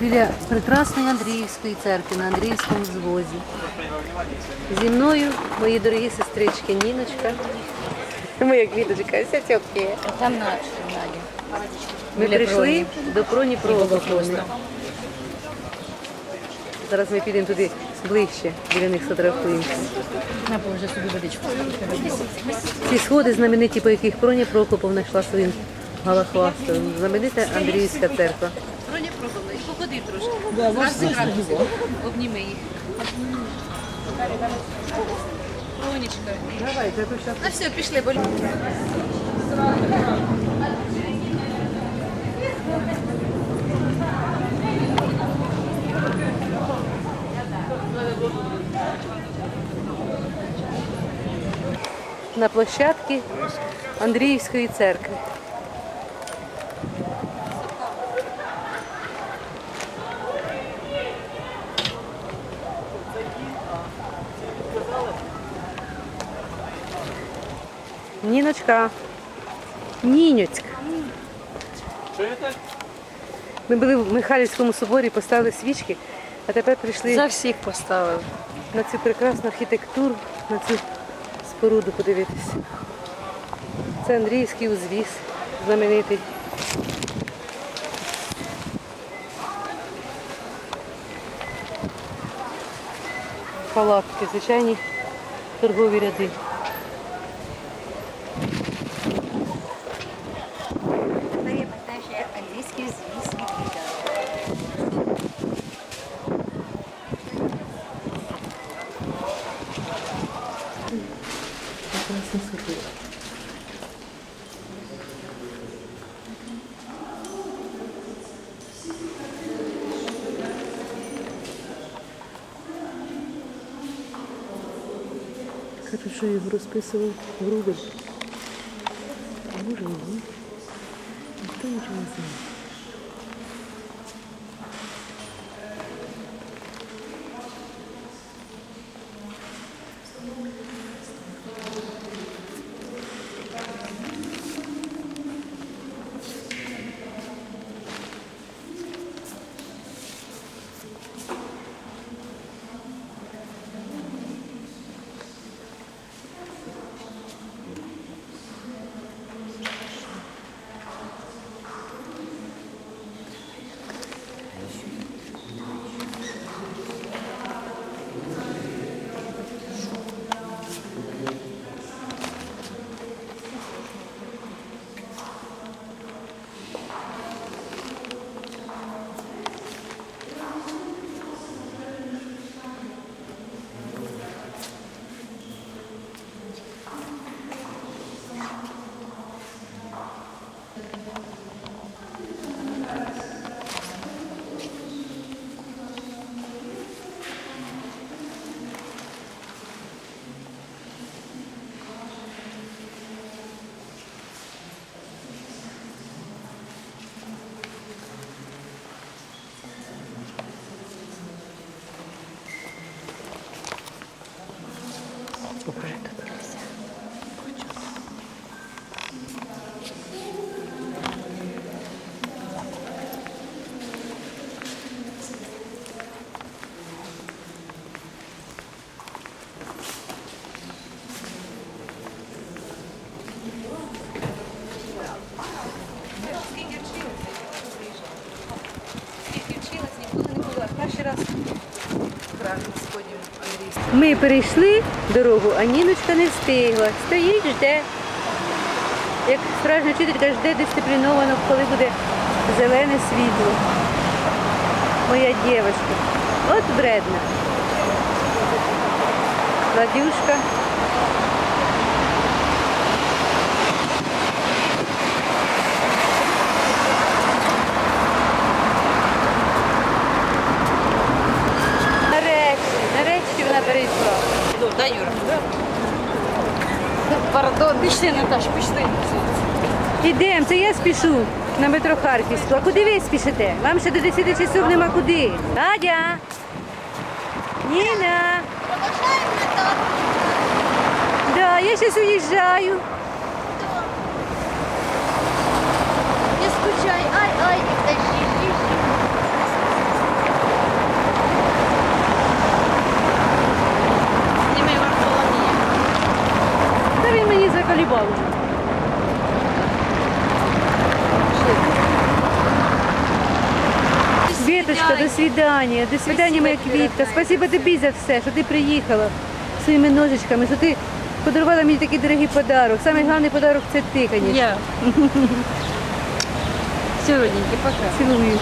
біля прекрасної Андріївської церкви на Андріївському звозі. Зі мною мої дорогі сестрички Ніночка. Моя квіточка, все тьопки. Там на. Ми прийшли до Проні було Зараз ми підемо туди ближче, біля них сфотографуємося. На вже собі водичку. Ці сходи знамениті, по яких Проня Прокоповна йшла своїм галахвастом. Знаменита Андріївська церква. Проня Прокоповна, і походи трошки. Обніми їх. Пронічка. Давай, я тут сейчас Ну все, пішли, бо на площадці Андріївської церкви. Ніночка. Ніночка. Ми були в Михайлівському соборі, поставили свічки, а тепер прийшли За всіх поставив. на цю прекрасну архітектуру, на цю споруду подивитися. Це Андріївський узвіз, знаменитий. Палатки, звичайні торгові ряди. Тепер я питаю, що я англійський звіз відвідала. Хорошо його розписував Грубер. Може, ні. Ніхто нічого не знає. Ми перейшли дорогу, а Ніночка не встигла. Стоїть, жде. Як справжня вчителька жде дисципліновано, коли буде зелене світло. Моя дівчинка. От бредна. Надюшка. Пішли, Наташ, пішли. Ідемо, це я спішу на метро Харківську. А куди ви спішите? Вам ще до 10 часов нема куди. Надя! Ніна! Да, я зараз уїжджаю. волейбол. Віточка, до свидання, до свидання, моя квітка. Спасибо тобі за все, що ти приїхала своїми ножичками, що ти подарувала мені такий дорогий подарок. Самий головний подарок це ти, звісно. Я. Сьогодні, пока. Цілую.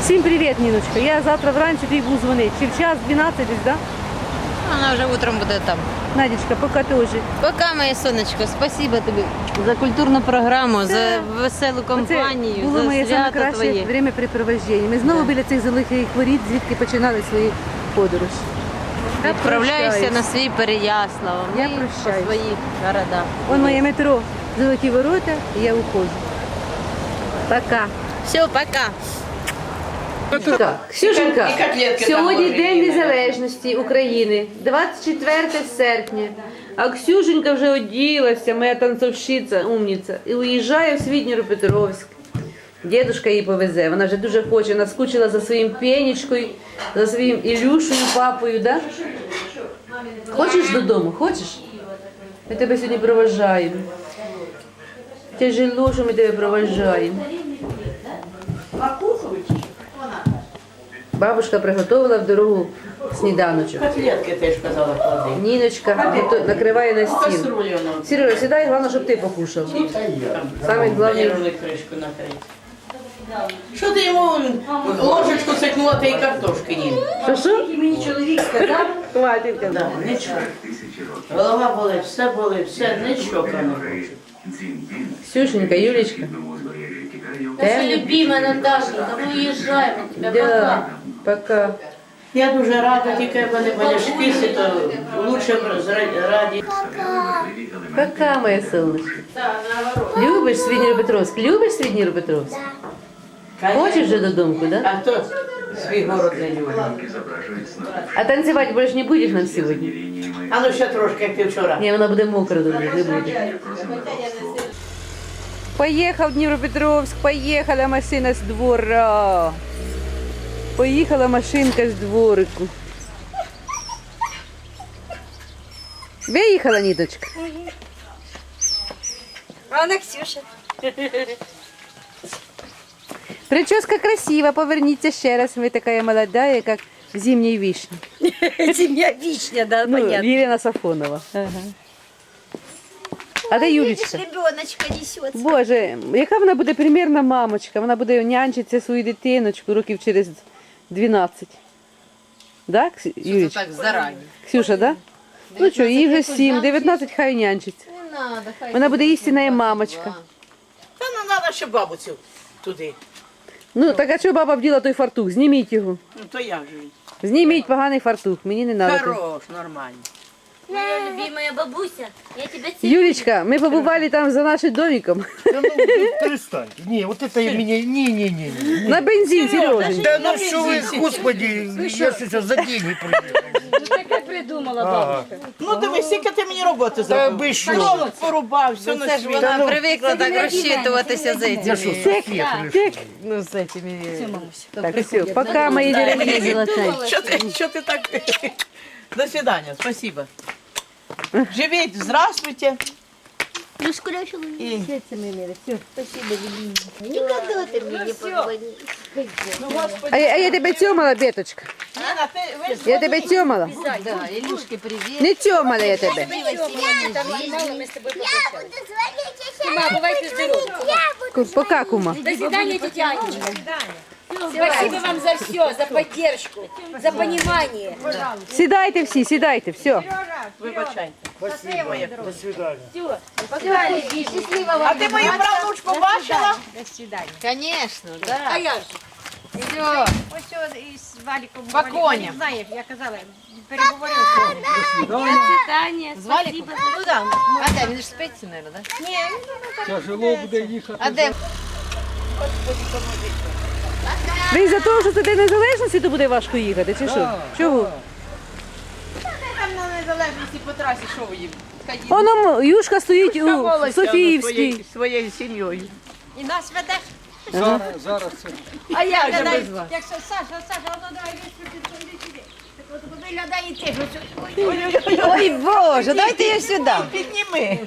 Всім привіт, Ніночка. Я завтра вранці тобі буду дзвонити. Чи в час 12 десь, так? Да? Вона вже утром буде там. Надічка, поки теж. Пока, моє сонечко, спасибо тобі за культурну програму, за веселу Це компанію, було за моє свято найкраще времяпрепровождення. Ми знову біля цих залихих воріт, звідки починали свої подорожі. Я Відправляюся на свій Переяслав. Я прощаюсь. по своїх городах. Вон моє метро, золоті ворота, і я уходжу. Пока. Все, пока. Так, Ксюшенька, сьогодні День Незалежності України, 24 серпня. А Ксюшенька вже оділася, моя танцовщиця, умниця, і уїжджає в Свіднєро-Петровськ. Дідушка її повезе, вона вже дуже хоче, вона скучила за своїм пенічкою, за своїм Ілюшею, папою, да? Хочеш додому? Хочеш? Ми тебе сьогодні проважаємо. Тяжело, що ми тебе проважаємо. Бабушка приготувала в дорогу сніданочок. Котлетки теж казала клади. Ніночка гото- накриває на стіл. Каструлю нам. Сережа, сідай, головне, щоб ти покушав. Мені кришку накрити. Що ти йому ложечку сикнула та й картошки їм? Що що? Мені чоловік сказав. Хватить Да, казав. нічого. Голова болить, все болить, все, нічого не хочу. Ксюшенька, Юлечка. Темно? Любимая Наташенька, мы уезжаем от тебя. Да, пока. Я дуже рада, тільки в мене то лучше б зра- раді. Пока, моє сонечко. Любиш Свіднєро-Петровськ? Любиш Свіднєро-Петровськ? Хочеш вже додому, да? А хто свій город не любить? А танцювати більше не будеш нам сьогодні? А ну ще трошки, як ти вчора. Ні, вона буде мокра дуже, не буде. Поїхав Дніпропетровськ, поїхала машина з двора. Поїхала машинка з дворику. Виїхала, Ніточка? Вона Ксюша. Прическа красива, поверніться ще раз. Ви така молода, як зимній вишні. Сім'я вічня, да, Ну, Єлена Сафонова. А де Юлічка? ребеночка несет. Боже, яка вона буде примірна мамочка? Вона буде нянчитися свою дитиночку років через 12. Да, Ксю- Юлічка? Так, зарані. Ксюша, да? Ну що, їй вже 7, 19 хай нянчить. Не надо, хай. Вона буде істинна мамочка. Та ну треба ще бабуцю туди. Ну, так а що баба вділа той фартух? Зніміть його. Ну то я вже. Зніміть поганий фартух, мені не треба. Хорош, нормально. Моя любимая бабуся, я тебя целую. Юлічка, ми побували там за нашим домиком. Да ну, перестаньте. Не, вот это меня... Не, не, не, не. На бензин, Сережа. Да ну что вы, господи, я сейчас за деньги приехал. Ага. Ну дивись, скільки ти мені роботи Та зробив. ви що? Дров порубав, все Це на ж світ. вона привикла так розчитуватися з Я что, этими. сосед или что? Ну, з этими. Так, все, пока, мої дорогі золотаї. Що ти, що ти так? До свидания, спасибо. Живіть, здравствуйте. Ну, скоро еще І, Никогда ты мне не позвонишь. ну, господи, А, я- а я тебе цьомала, беточка. Ніна, ти, ви ж Я тебе цьомала. Да, Ілюшки, привіт. Не цьомала я тебе. Мама, бывайте здоровы. Ку- Пока, кума. До свидания, тетя Анечка. Спасибо вам за все, за поддержку, за понимание. Сідайте всі, сідайте, все. вибачайте. До свидания. А ти мою правнучку бачила? Конечно, да. А я же. Все. Ось із Валіком По коням. знаєш, я казала, переговорив з ним. До свидания. З Валіком? Ну да. А де, він ж спить, мабуть, да? Ні, Тяжело буде їхати. А де? Ви за того, що це День Незалежності, то буде важко їхати, чи що? Чого? Там на незалежності по трасі, що ви їм? Воно юшка стоїть у Софіївській. Своєю сім'єю. і нас веде. Зараз, зараз це. А як же без вас? Якщо Саша, Саша, воно давай вийшли сюди. Так от виглядає теж. ось- ой, Ой, Боже, дайте я сюди. Підніми.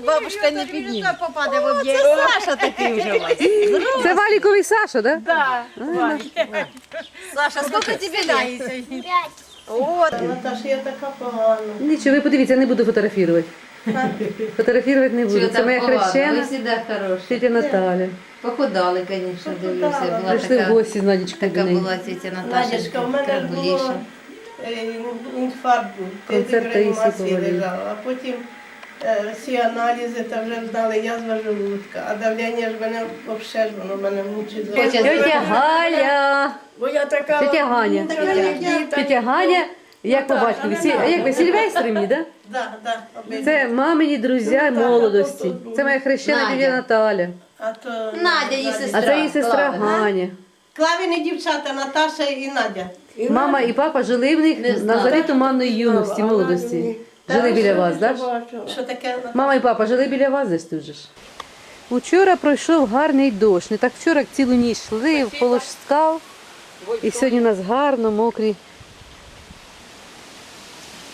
Бабушка не підніме. попаде в об'єкт. Саша такий вже у вас. Це Валіковий Саша, да? Саша, скільки тобі лет? От. Наташа, я така погана. Нічого, ви подивіться, не буду фотографувати. Фотографувати не буду. Це моя Ви хрещена, завжди хороші. тітя Наталя. Похудали, звісно, дивлюся. Була Прийшли в така, гості з Надічкою до така неї. була тітя Наташа, Надяшка, в мене ж було крабуліша. е, інфаркт був. Концерт Таїсії лежала. А потім е, всі аналізи та вже знали язва желудка. А давлення ж мене взагалі ж воно мене мучить. Тетя Галя. Бо я така... Тетя Ганя. Тетя Ганя. Як по батькові? Сі- а Як ви Сільвестрівні, да? Да, да, обидва. Це мамині друзі молодості. Це моя хрещена Надя. тітя Наталя. А то... Надя, її сестра. А це її сестра Клава. Ганя. Клавіні дівчата, Наташа і Надя. Мама і папа жили в них на зарі туманної юності, молодості. Жили біля вас, так? Що таке? Мама і папа жили біля вас десь тут же ж. Учора пройшов гарний дощ. Не так вчора як цілу ніч йшли, в полощ скал. І сьогодні у нас гарно, мокрі.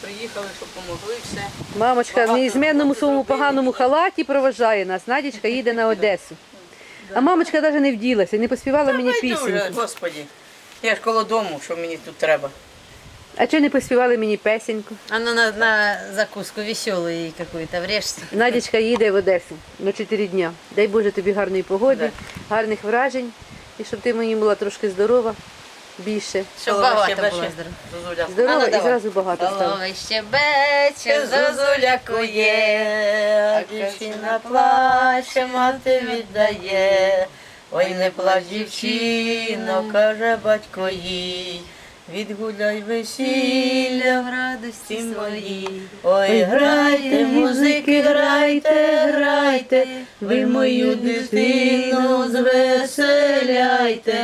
Приїхали, щоб помогли, все. Мамочка в неізмінному своєму поганому халаті проважає нас. Надічка їде на Одесу. А мамочка навіть не вділася, не поспівала мені пісеньку. Господі. Я ж коло дому, що мені тут треба. А чого не поспівали мені песеньку? А ну на, на закуску веселую какую-то врежься. Надічка їде в Одесу на 4 дня. Дай Боже тобі гарної погоди, гарних вражень. І щоб ти мені була трошки здорова, більше. Щоб багато було здорово. Зозуля. Здорова А ну, і зразу багато стало. Голови щебече, Зозуля кує, а дівчина плаче, мати віддає. Ой, не плач, дівчино, каже батько їй. Відгуляй весілля в радості своїй. Ой, грайте, музики, грайте, грайте, ви мою дитину звеселяйте.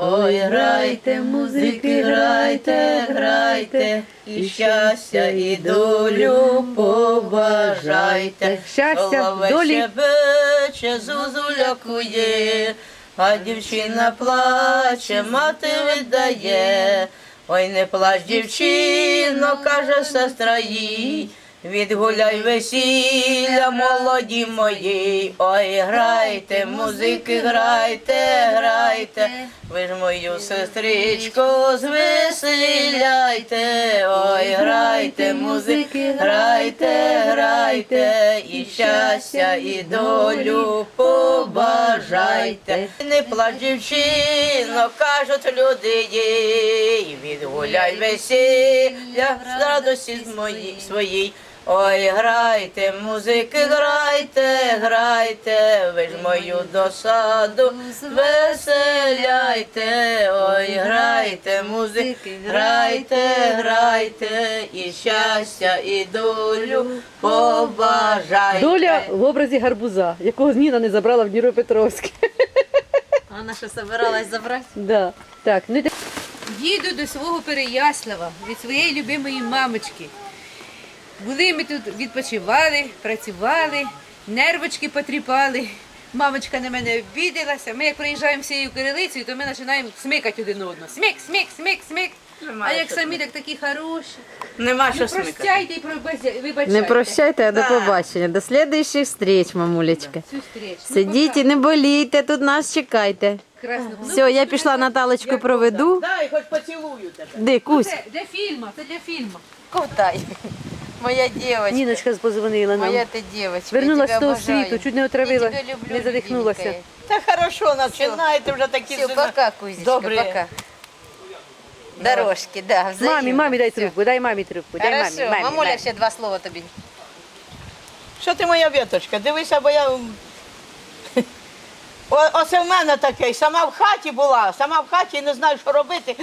Ой, грайте, музики, грайте, грайте, і щастя, і долю побажайте. Щастя, долі. щебече, зозуля кує, а дівчина плаче, мати віддає. Ой, не плач, дівчино, каже сестра їй. Відгуляй весілля, молоді мої. Ой, грайте, музики, грайте, грайте. Ви ж мою сестричку звеселяйте. Ой, грайте, музики, грайте, грайте. І щастя, і долю побажайте. Не плач, дівчино, кажуть люди їй. Відгуляй весілля з радості моїй своїй. Ой, грайте, музики, грайте, грайте, ви ж мою досаду веселяйте, ой, грайте, музики, грайте, грайте, і щастя, і долю побажайте. Доля в образі гарбуза, якого Ніна не забрала в Дніпропетровськ. Вона що собиралась забрати? Да. Так, ну їду до свого Переяслава від своєї любимої мамочки. Були ми тут, відпочивали, працювали, нервочки потріпали. Мамочка на мене обідалася. Ми як приїжджаємо всією кирилицею, то ми починаємо смикати один одного. Смик, смик, смик, смик. А як самі так такі хороші. Нема що Ну, смикати. простяйте і вибачайте. Не прощайте, а до побачення. До слідуючих встреч, мамулечка. Цю встречу. Ну, Сидіть і не болійте, тут нас чекайте. Красно. Ну, Все, я пішла Наталочку проведу. Дай, хоч поцілую тебе. Де, Кусь? Це для фільму, це для фільму. Ковтай. Моя девочка. Ніночка позвонила нам. Моя ти девочка. Вернулась з того світу, чуть не отравила, Я люблю, не задихнулася. Та хорошо, починаєте вже такі Все, пока, Кузечка, Добре. пока. Дорожки, да, взаимно. Мамі, мамі дай трубку, дай мамі трубку, дай Хорошо, мамі, мамі. мамуля мамі. ще два слова тобі. Що ти моя віточка? Дивися, бо я. О, оце в мене таке. Сама в хаті була, сама в хаті і не знаю, що робити.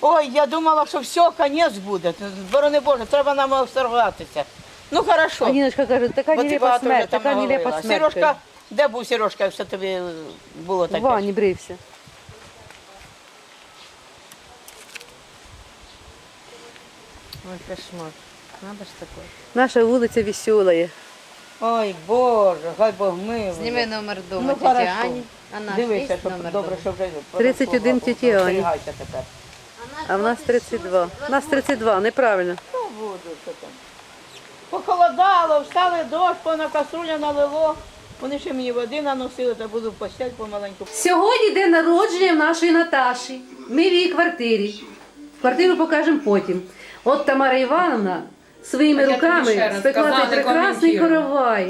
Ой, я думала, що все, кінець буде. Борони Боже, треба нам обсерватися. Ну, хорошо. Ніночка каже, така Бо ти нелепа багато вже смерть, там така нелепа наговорила. смерть. Сережка, де був Сережка, все тобі було В таке? ванні брився. Ой, кошмар. Надо ж такое. Наша вулиця веселая. Ой, Боже, хай Бог милує. Зніми номер дому, ну, тіті. Ані. А наш Дивися, є щоб номер добре, дому? що вже 31 тіті Ані. Тепер. А в нас 32. У нас 32, неправильно. Що буду, що там. Похолодало, встали дощ, на касуля налило. Вони ще мені води наносили, та буду в помаленьку. Сьогодні день народження в нашої Наташі. Ми в її квартирі. Квартиру покажемо потім. От Тамара Івановна своїми руками спекла прекрасний каравай.